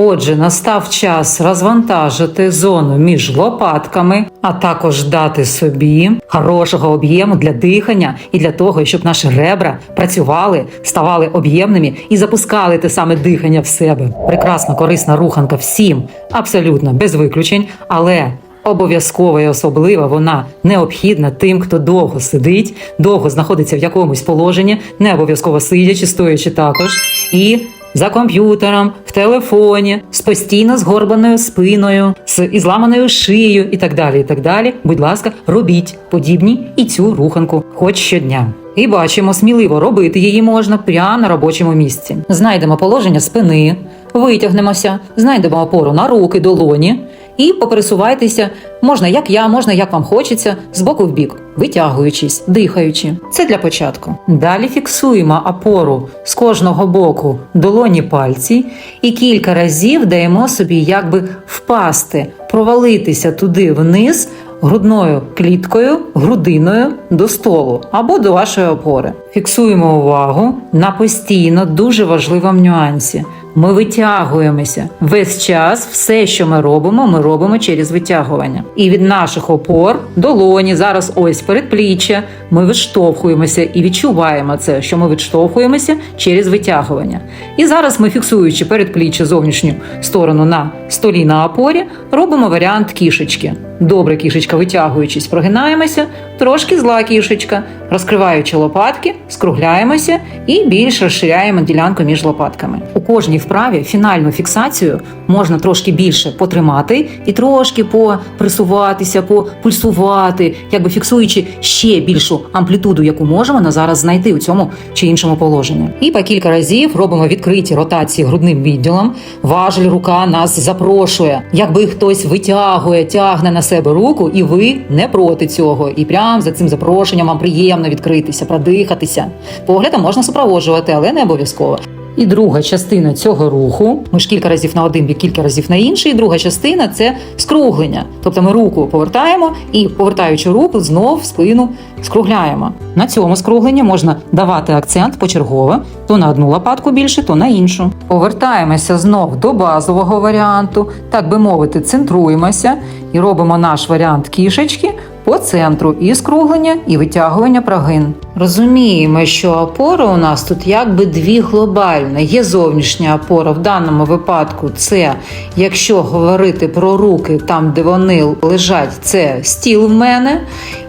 Отже, настав час розвантажити зону між лопатками, а також дати собі хорошого об'єму для дихання і для того, щоб наші ребра працювали, ставали об'ємними і запускали те саме дихання в себе. Прекрасна корисна руханка всім, абсолютно без виключень, але. Обов'язково і особливо вона необхідна тим, хто довго сидить, довго знаходиться в якомусь положенні, не обов'язково сидячи, стоячи також, і за комп'ютером, в телефоні, з постійно згорбаною спиною, з ізламаною зламаною шиєю і так далі. І так далі. Будь ласка, робіть подібні і цю руханку, хоч щодня. І бачимо, сміливо робити її можна прямо на робочому місці. Знайдемо положення спини, витягнемося, знайдемо опору на руки, долоні і попересувайтеся можна як я, можна як вам хочеться, з боку в бік, витягуючись, дихаючи. Це для початку. Далі фіксуємо опору з кожного боку долоні пальці і кілька разів даємо собі якби впасти, провалитися туди вниз. Грудною кліткою, грудиною до столу або до вашої опори. Фіксуємо увагу на постійно дуже важливому нюансі. Ми витягуємося весь час. Все, що ми робимо, ми робимо через витягування. І від наших опор долоні зараз ось передпліччя. Ми відштовхуємося і відчуваємо це, що ми відштовхуємося через витягування. І зараз ми, фіксуючи передпліччя зовнішню сторону на столі на опорі, робимо варіант кішечки. Добре, кішечка, витягуючись, прогинаємося, трошки зла кішечка, розкриваючи лопатки, скругляємося і більш розширяємо ділянку між лопатками. У кожній вправі фінальну фіксацію можна трошки більше потримати і трошки попресуватися, попульсувати, якби фіксуючи ще більшу амплітуду, яку можемо на зараз знайти у цьому чи іншому положенні. І по кілька разів робимо відкриті ротації грудним відділом. Важель рука нас запрошує, якби хтось витягує, тягне на себе руку, і ви не проти цього. І прямо за цим запрошенням вам приємно відкритися, продихатися. Поглядом можна супроводжувати, але не обов'язково. І друга частина цього руху, ми ж кілька разів на один бік, кілька разів на інший. І друга частина це скруглення. Тобто ми руку повертаємо і, повертаючи руку, знов спину скругляємо. На цьому скругленні можна давати акцент почергово, то на одну лопатку більше, то на іншу. Повертаємося знов до базового варіанту, так би мовити, центруємося і робимо наш варіант кішечки по центру і скруглення, і витягування прогин. Розуміємо, що опора у нас тут якби дві глобальні. Є зовнішня опора в даному випадку. Це якщо говорити про руки, там де вони лежать, це стіл в мене.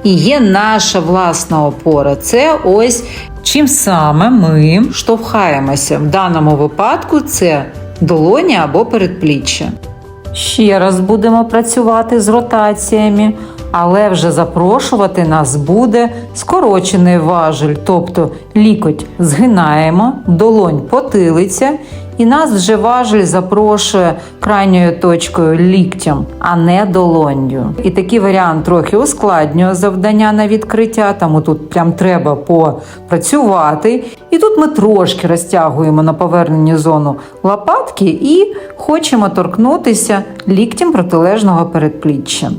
І є наша власна опора. Це ось чим саме ми штовхаємося. В даному випадку це долоні або передпліччя. Ще раз будемо працювати з ротаціями, але вже запрошувати нас буде скорочений важель, тобто лікоть згинаємо, долонь потилиця, і нас вже важель запрошує крайньою точкою ліктям, а не долонню. І такий варіант трохи ускладнює завдання на відкриття, тому тут прям треба попрацювати. І тут ми трошки розтягуємо на поверненні зону лопатки і хочемо торкнутися ліктем протилежного передпліччя.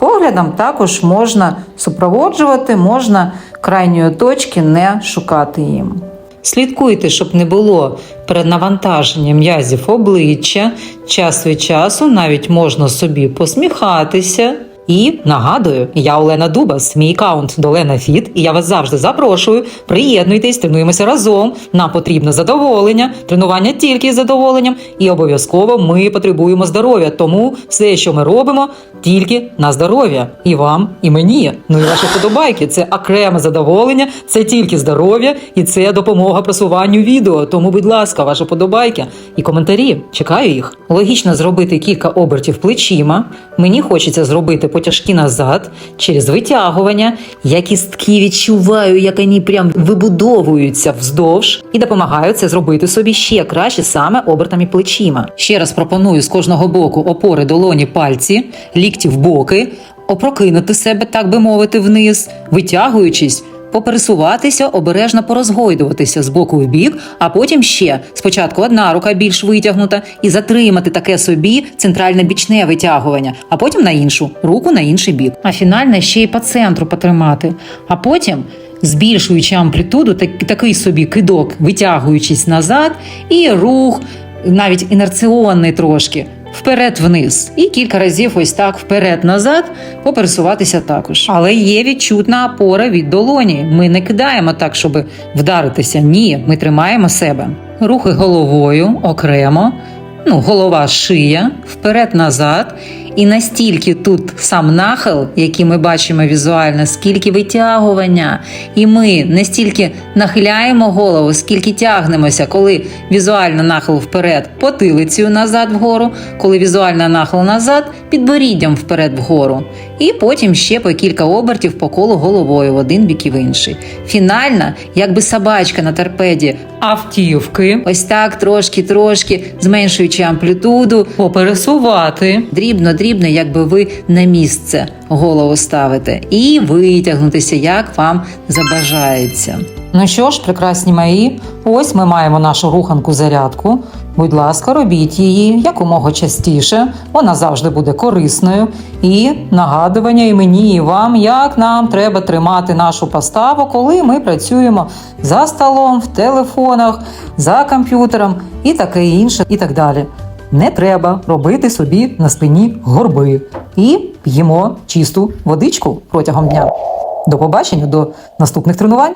Поглядом також можна супроводжувати, можна крайньої точки не шукати їм. Слідкуйте, щоб не було перенавантаження м'язів обличчя. Час від часу навіть можна собі посміхатися. І нагадую, я Олена Дубас, мій аккаунт Долена Фіт, і я вас завжди запрошую. Приєднуйтесь, тренуємося разом. Нам потрібно задоволення, тренування тільки з задоволенням, і обов'язково ми потребуємо здоров'я. Тому все, що ми робимо, тільки на здоров'я. І вам, і мені. Ну і ваші подобайки. Це окреме задоволення, це тільки здоров'я, і це допомога просуванню відео. Тому, будь ласка, ваші подобайки і коментарі. Чекаю їх. Логічно зробити кілька обертів плечима. Мені хочеться зробити потяжки назад через витягування. Я кістки відчуваю, як вони прям вибудовуються вздовж і допомагаю це зробити собі ще краще саме обертами плечима. Ще раз пропоную з кожного боку опори долоні пальці, лікті в боки, опрокинути себе, так би мовити, вниз, витягуючись. Попересуватися, обережно порозгойдуватися з боку в бік, а потім ще спочатку одна рука більш витягнута і затримати таке собі центральне бічне витягування, а потім на іншу руку на інший бік. А фінально ще й по центру потримати. А потім, збільшуючи амплітуду, так, такий собі кидок, витягуючись назад, і рух навіть інерціонний трошки. Вперед-вниз і кілька разів ось так вперед-назад попересуватися також. Але є відчутна опора від долоні. Ми не кидаємо так, щоб вдаритися. Ні, ми тримаємо себе. Рухи головою окремо, ну, голова, шия, вперед-назад. І настільки тут сам нахил, який ми бачимо візуально, скільки витягування, і ми не стільки нахиляємо голову, скільки тягнемося, коли візуально нахил вперед потилицею назад вгору, коли візуально нахил назад підборіддям вперед вгору. І потім ще по кілька обертів по колу головою в один бік і в інший. Фінально, якби собачка на торпеді автівки, ось так трошки-трошки зменшуючи амплітуду, попересувати дрібно-дрібно, якби ви на місце голову ставите, і витягнутися, як вам забажається. Ну що ж, прекрасні мої, ось ми маємо нашу руханку зарядку. Будь ласка, робіть її якомога частіше. Вона завжди буде корисною. І нагадування і мені, і вам, як нам треба тримати нашу поставу, коли ми працюємо за столом, в телефонах, за комп'ютером і таке інше, і так далі. Не треба робити собі на спині горби і п'ємо чисту водичку протягом дня. До побачення, до наступних тренувань.